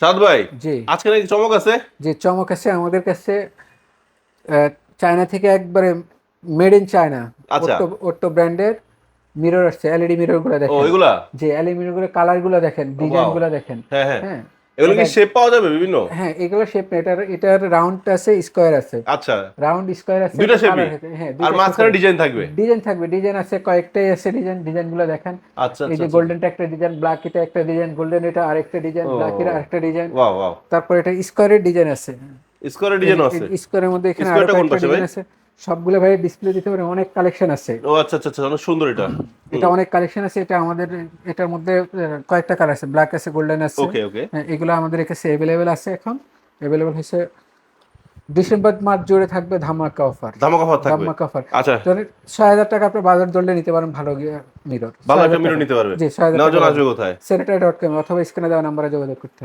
সাদ ভাই জি। আজকে নাকি চমক আছে? যে চমক আছে। আমাদের কাছে চায়না থেকে একবারে মেড ইন চায়না। ওট্টো ব্র্যান্ডের মিরর আসছে। এলইডি মিররগুলো ও দেখেন এগুলা? যে এলইডি মিররগুলো কালারগুলো দেখেন ডিজাইনগুলো দেখেন। হ্যাঁ হ্যাঁ। হ্যাঁ। এগুলো কি শেপ পাওয়া যাবে বিভিন্ন? হ্যাঁ এগুলো শেপ এটার এটার রাউন্ড আছে স্কোয়ার আছে। আচ্ছা। রাউন্ড স্কোয়ার আছে colour আছে, হ্যাঁ আর মাঝখানে ডিজাইন থাকবে? ডিজাইন থাকবে। ডিজাইন আছে কয়েকটাই আছে ডিজাইন ডিজাইনগুলো দেখেন। আচ্ছা এই যে গোল্ডেনটা একটা ডিজাইন ব্ল্যাক এটা একটা ডিজাইন গোল্ডেন এটা আরেকটা ডিজাইন ব্ল্যাক এটা আরেকটা ডিজাইন ওয়াও ওয়াও তারপর এটা স্কোয়ারের ডিজাইন আছে। স্কোয়ারের ডিজাইন আছে। স্কোয়ারের মধ্যে এখানে আরও Square-টা কোন কয়েকটা পাশে ভাই? ডিজাইন আছে। সবগুলো ভাই ডিসপ্লে দিতে পারে অনেক কালেকশন আছে। ও আচ্ছা আচ্ছা আচ্ছা অনেক সুন্দর এটা। এটা অনেক কালেকশন আছে এটা আমাদের এটার মধ্যে কয়েকটা কালার আছে ব্ল্যাক আছে গোল্ডেন আছে। ওকে ওকে হ্যাঁ, এগুলো আমাদের কাছে অ্যাভেলেবেল আছে এখন। অ্যাভেলেবেল হয়েছে ডিসেম্বর মাস জুড়ে থাকবে ধামাকা অফার ধামাকা অফার থাকবে? ধামাকা অফার আচ্ছা। ছয় হাজার টাকা আপনি বাজার দরলে নিতে পারেন ভালো মিরর ভালো একটা মিরর নিতে পারবে। জি ছয় হাজার নেওয়ার জন্য আসবে কোথায়? সেনেটারি ডট কম অথবা স্ক্রিনে দেওয়া নাম্বারে যোগাযোগ করতে হবে।